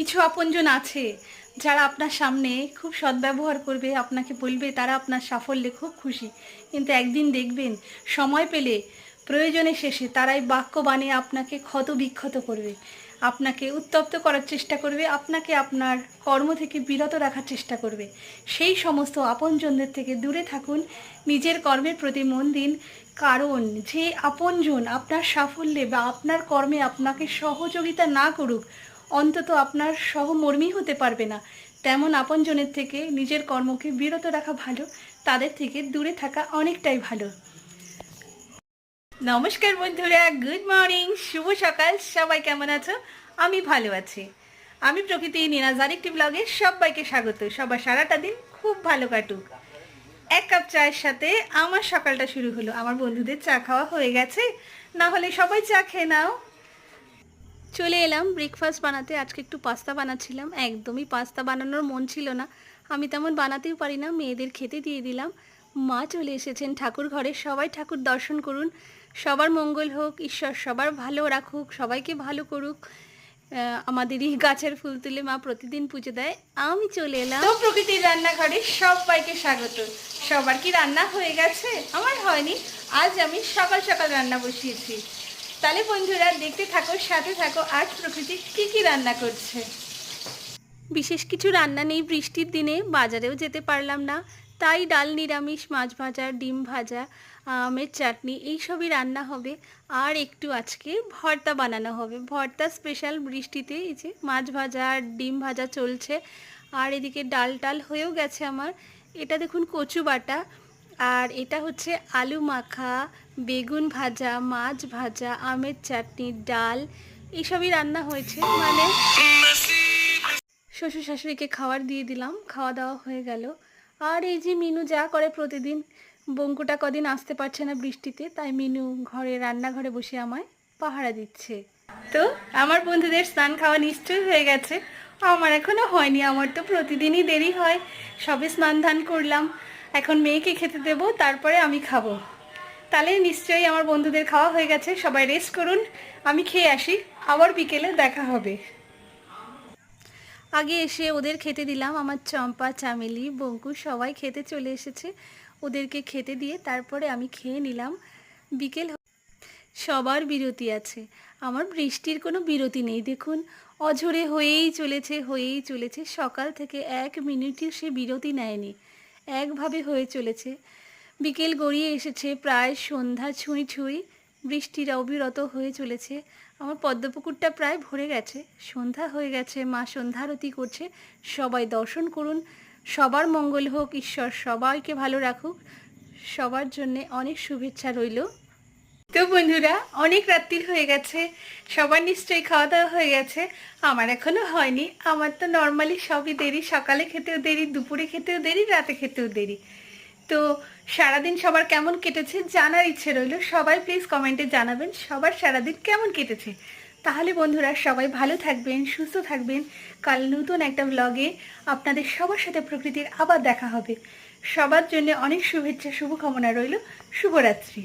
কিছু আপনজন আছে যারা আপনার সামনে খুব সদ্ব্যবহার করবে, আপনাকে বলবে, তারা আপনার সাফল্যে খুব খুশি। কিন্তু একদিন দেখবেন, সময় পেলে প্রয়োজনে শেষে তারাই বাক্য বানিয়ে আপনাকে ক্ষত বিক্ষত করবে। আপনাকে উত্তপ্ত করার চেষ্টা করবে, আপনাকে আপনার কর্ম থেকে বিরত রাখার চেষ্টা করবে। সেই সমস্ত আপনজনদের থেকে দূরে থাকুন, নিজের কর্মের প্রতি মন দিন। কারণ যে আপনজন আপনার সাফল্যে বা আপনার কর্মে আপনাকে সহযোগিতা না করুক অন্তত আপনার সহমর্মী হতে পারবে না। তেমন আপনজনের থেকে নিজের কর্মকে বিরত রাখা ভালো, তাদের থেকে দূরে থাকা অনেকটাই ভালো। নমস্কার বন্ধুরা, গুড মর্নিং, শুভ সকাল, সবাই কেমন আছো? আমি ভালো আছি। আমি প্রকৃতি নিরাজ, আরেকটি ব্লগে সবাইকে স্বাগত। সবার সারাটা দিন খুব ভালো কাটুক। এক কাপ চায়ের সাথে আমার সকালটা শুরু হলো। আমার বন্ধুদের চা খাওয়া হয়ে গেছে। না হলে সবাই চা খেয়ে নাও। চলে এলাম ব্রেকফাস্ট বানাতে। আজকে একটু পাস্তা বানাচ্ছিলাম। একদমই পাস্তা বানানোর মন ছিল না। আমি তেমন বানাতেও পারি না, মেয়েদের খেতে দিয়ে দিলাম। মা চলে এসেছেন ঠাকুর ঘরে। সবাই ঠাকুর দর্শন করুন। সবার মঙ্গল হোক, ঈশ্বর সবার ভালো রাখুক, সবাইকে ভালো করুক। আমাদেরই গাছের ফুল তুলে মা প্রতিদিন পুজো দেয়। আমি চলে এলাম। তো প্রকৃতির রান্নাঘরে সবাইকে স্বাগত। সবার কি রান্না হয়ে গেছে? আমার হয়নি। আজ আমি সকাল সকাল রান্না বসিয়েছি। তাহলে বন্ধুরা দেখতে থাকো, সাথে থাকো, আজ প্রকৃতি কি কি রান্না করছে? বিশেষ কিছু রান্না নেই, বৃষ্টির দিনে বাজারেও যেতে পারলাম না। তাই ডাল, নিরামিষ, মাছ ভাজা, ডিম ভাজা, আমের চাটনি, এইসবই রান্না হবে। আর একটু আজকে ভর্তা বানানো হবে। ভর্তা স্পেশাল বৃষ্টিতে, এই যে মাছ ভাজা আর ডিম ভাজা চলছে। আর এদিকে ডাল টাল হয়েও গেছে আমার। এটা দেখুন কচু বাটা। আর এটা হচ্ছে আলু মাখা, বেগুন ভাজা, মাছ ভাজা, আমের চাটনি, ডাল, এইসবই রান্না হয়েছে। মানে শ্বশুর শাশুড়িকে খাবার দিয়ে দিলাম, খাওয়া দাওয়া হয়ে গেল। আর এই যে মিনু যা করে প্রতিদিন, বঙ্কুটা কদিন আসতে পারছে না বৃষ্টিতে, তাই মিনু ঘরে, রান্নাঘরে বসে আমায় পাহারা দিচ্ছে। তো আমার বন্ধুদের স্নান খাওয়া নিশ্চয়ই হয়ে গেছে। আমার এখনও হয়নি, আমার তো প্রতিদিনই দেরি হয়। সবে স্নান ধান করলাম। এখন মেয়েকে খেতে দেবো, তারপরে আমি খাব। তাহলে নিশ্চয়ই আমার বন্ধুদের খাওয়া হয়ে গেছে, সবাই রেস্ট করুন। আমি খেয়ে আসি, আবার বিকেলে দেখা হবে। আগে এসে ওদের খেতে দিলাম, আমার চম্পা, চামেলি, বঙ্কু সবাই খেতে চলে এসেছে। ওদেরকে খেতে দিয়ে তারপরে আমি খেয়ে নিলাম। বিকেল সবার বিরতি আছে। আমার বৃষ্টির কোনো বিরতি নেই, দেখুন। অঝরে হয়েই চলেছে হয়েই চলেছে। সকাল থেকে এক মিনিটও সে বিরতি নেয়নি। একভাবে হয়ে চলেছে। বিকেল গড়িয়ে এসেছে, প্রায় সন্ধ্যা ছুঁই ছুঁই বৃষ্টির অবিরত হয়ে চলেছে। আমার পদ্মপুকুরটা প্রায় ভরে গেছে। সন্ধ্যা হয়ে গেছে, মা সন্ধ্যারতি করছে। সবাই দর্শন করুন। সবার মঙ্গল হোক, ঈশ্বর সবাইকে ভালো রাখুক। সবার জন্যে অনেক শুভেচ্ছা রইল। তো বন্ধুরা, অনেক রাত্রির হয়ে গেছে। সবার নিশ্চয়ই খাওয়া দাওয়া হয়ে গেছে। আমার এখনও হয়নি। আমার তো নর্মালি সবই দেরি। সকালে খেতেও দেরি, দুপুরে খেতেও দেরি, রাতে খেতেও দেরি। তো সারাদিন সবার কেমন কেটেছে জানার ইচ্ছে রইল। সবাই প্লিজ কমেন্টে জানাবেন সবার সারাদিন কেমন কেটেছে। তাহলে বন্ধুরা, সবাই ভালো থাকবেন, সুস্থ থাকবেন। কাল নতুন একটা ব্লগে আপনাদের সবার সাথে প্রকৃতির আবার দেখা হবে। সবার জন্য অনেক শুভেচ্ছা, শুভকামনা রইল। শুভরাত্রি।